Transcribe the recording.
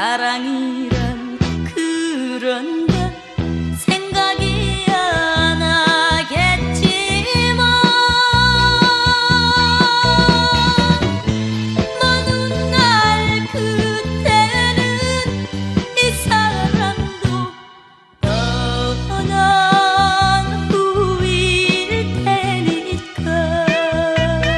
사랑이란 그런